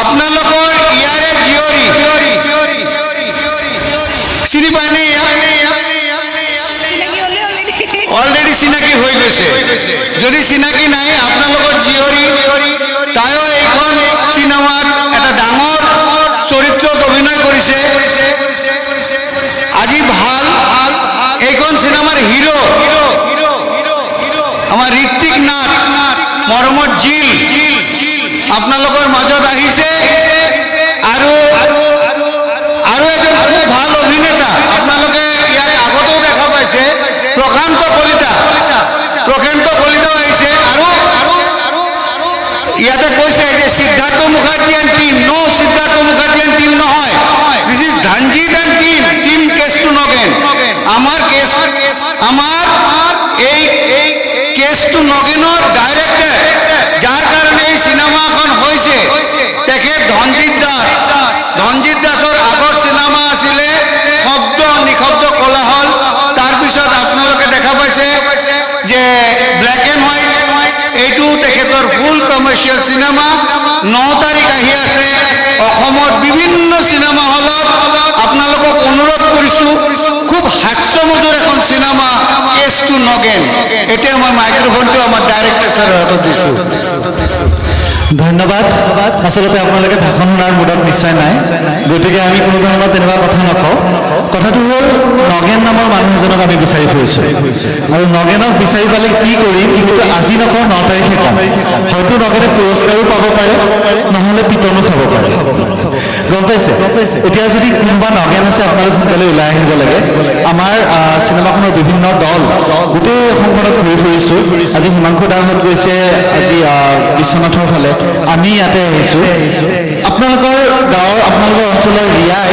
আপোনালোকৰ ইয়াৰে জীয়ৰী। চিনি পায়নে অলৰেডি চিনাকি হৈ গৈছে। যদি চিনাকি নাই, আপোনালোকৰ জীয়ৰী, তাইও এইখন চিনেমাত এটা ডাঙৰ চৰিত্ৰত অভিনয় কৰিছে। আজি ভালো, এইখন চিনেমাৰ হিৰো। আমাৰ ঋত্বিক নাথ মৰমত জিল। আপোনালোকৰ মাজত আহিছে। আৰু আৰু এজন খুব ভালো অভিনেতা। আগতেও দেখা পাইছে। কলিতা। কলিতাও আহিছে। ইয়াতে কৈছে যে সিদ্ধাৰ্থ মুখাৰ্জী এণ্ড টিম ন' সিদ্ধাৰ্থ মুখাৰ্জী এণ্ড টিম নহয়। This is Dhanjit and team team case to Nagen আমাৰ এই কেছ টু ডাইৰেক্টৰ চিনেমা ন তারিখ আহি আছে। অসমত বিভিন্ন চিনেমা হলত আপোনালোকক অনুরোধ করছ খুব হাস্যমধুৰ এখন সিনেমা এস টু নগেন। এটা আমার মাইক্ৰফোনটো আমার ডাইরেক্টর স্যারের হাতত দিছোঁ। ধন্যবাদ। আচলতে আপোনালোকে ভাষণ শুনাৰ মুডত নিশ্চয় নাই। গতিকে আমি কোনো ধৰণৰ তেনেকুৱা কথা নকওঁ। কথাটো হ'ল, নগেন নামৰ মানুহ এজনক আমি বিচাৰি ফুৰিছোঁ। আৰু নগেনক বিচাৰি পালে কি কৰিম, কিন্তু আজি নকওঁ, ন তাৰিখে ক'ম। হয়তো নগেনে পুৰস্কাৰো পাব পাৰে, নহ'লে পিটনো খাব পাৰে। গম পাইছে? এতিয়া যদি কোনোবা নগেন আছে, আপোনালোক সোনকালে ওলাই আহিব লাগে। আমাৰ চিনেমাখনৰ বিভিন্ন দল, গোটেই অসমখনত ফুৰিছোঁ। আজি হিমাংশু দাহঁত গৈছে, আজি বিশ্বনাথৰ ফালে। আমি ইয়াতে আহিছোঁ। আপোনালোকৰ গাঁৱৰ, আপোনালোকৰ অঞ্চলৰ ৰিয়াই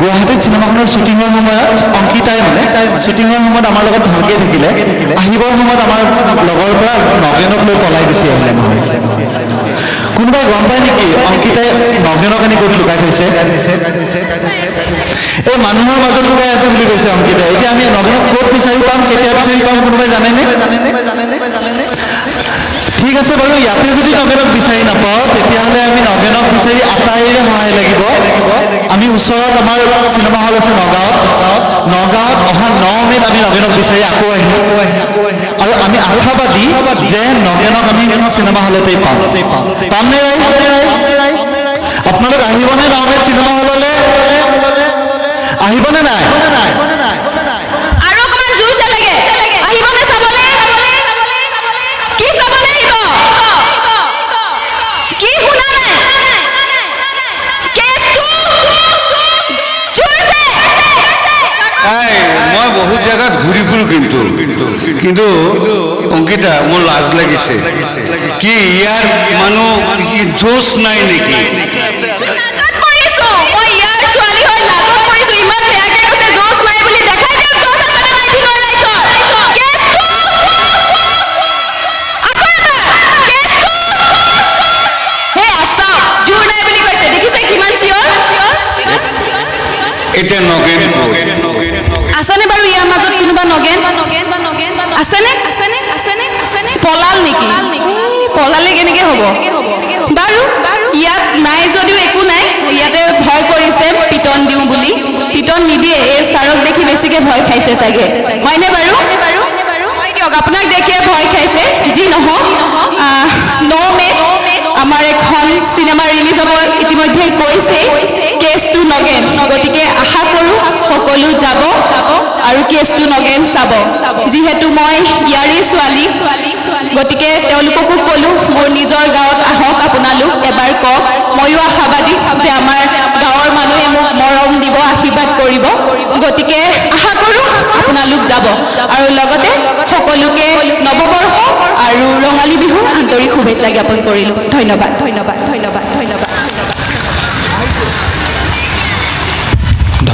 গুৱাহাটীত চিনেমাখনৰ শ্বুটিঙৰ সময়ত, অংকিতাই মানে শ্বুটিঙৰ সময়ত আমাৰ লগত ভালকৈ থাকিলে। আহিবৰ সময়ত আমাৰ লগৰ পৰা নগেনক লৈ পলাই গুচি আহিলে কোনোবাই গম পায় নেকি? অংকিতাই নগেনক আনি ক'ত লুকাই থৈছে? এই মানুহৰ মাজত লুকাই আছে কৈছে অংকিতাই এতিয়া আমি নগেনক ক'ত বিচাৰি পাম কেতিয়া বিচাৰি পাম কোনোবাই জানেনে? ঠিক আছে বাৰু ইয়াতে যদি নগেনক বিচাৰি নাপাওঁ তেতিয়াহ'লে আমি নগেনক বিচাৰি আটাইৰে সহায় লাগিব। আমি ওচৰত আমাৰ চিনেমা হল আছে নগাঁৱত। নগাঁৱত অহা ন মে'ত আমি নগেনক বিচাৰি আকৌ আহিম। আৰু আমি আশাবাদী যে নগেনক আমি চিনেমা হলতেই পাম। পামনে ৰাইজ? আপোনালোক আহিবনে ন মে'ত চিনেমা হললৈ? আহিবনে নাই? আৰু অকমান জোৰছে লাগে। আহিবনে চাবলে? কি চাব কি শুনা নাই? কেছটো জোৰছে। এই মই বহুত জেগাত ঘূৰি ফুৰো কিন্তু। কিন্তু অংকিতা মোৰ লাজ লাগিছে। কি ইয়াৰ মানুহ কি জোচ নাই নেকি লাজত পৰিছো মই ইয়াৰ ছোৱালী হৈ লাজত পৰিছো ইমান বেয়াকে কৈছে জোচ নাই বুলি দেখাই দিয়ক জোচ আছে নে নাই ভিনৰ ৰাইজৰ কেছটো আকৌ এবাৰ কেছটো হে আছাম জোৰ নাই বুলি কৈছে দেখিছে কিমান চিঞৰ এতিয়া নগেন আছেনে বাৰু ইয়াৰ মাজত কোনোবা নগেন? আছেনে? পলাল নেকি? পলালে কেনেকে হ'ব? বাৰু, ইয়াত নাই যদিও একো নাই। ইয়াতে ভয় কৰিছে, পিটন দিওঁ বুলি। পিটন নিদিয়ে, এই ছাৰক দেখি বেছিকে ভয় খাইছে চাগে। হয়নে বাৰু? দিয়ক, আপোনাক দেখিয়ে ভয় খাইছে। যি নহওক ন মে'ত আমাৰ এখন চিনেমা ৰিলিজ হ'ব ইতিমধ্যে কৈছে। কেছটো নগেন গতিকে আশা কৰোঁ সকলো যাব আৰু কেছটো নগেন চাব। যিহেতু মই ইয়াৰে ছোৱালী গতিকে তেওঁলোককো ক'লোঁ মোৰ নিজৰ গাঁৱত আহক আপোনালোক এবাৰ কওক। ময়ো আশাবাদী যে আমাৰ গাঁৱৰ মানুহে মোক মৰম দিব আশীৰ্বাদ কৰিব। গতিকে আশা কৰোঁ আপোনালোক যাব। আৰু লগতে সকলোকে নৱবৰ্ষ আৰু ৰঙালী বিহুৰ আন্তৰিক শুভেচ্ছা জ্ঞাপন কৰিলোঁ। ধন্যবাদ। ধন্যবাদ। ধন্যবাদ। ধন্যবাদ। ধন্যবাদ।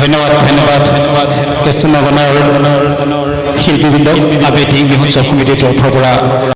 ধন্যবাদ ধন্যবাদ কেষ্টু নগনাৰ শিল্পীবৃন্দক আবেদিক বিহু উৎসৱ সমিতিৰ তৰফৰ পৰা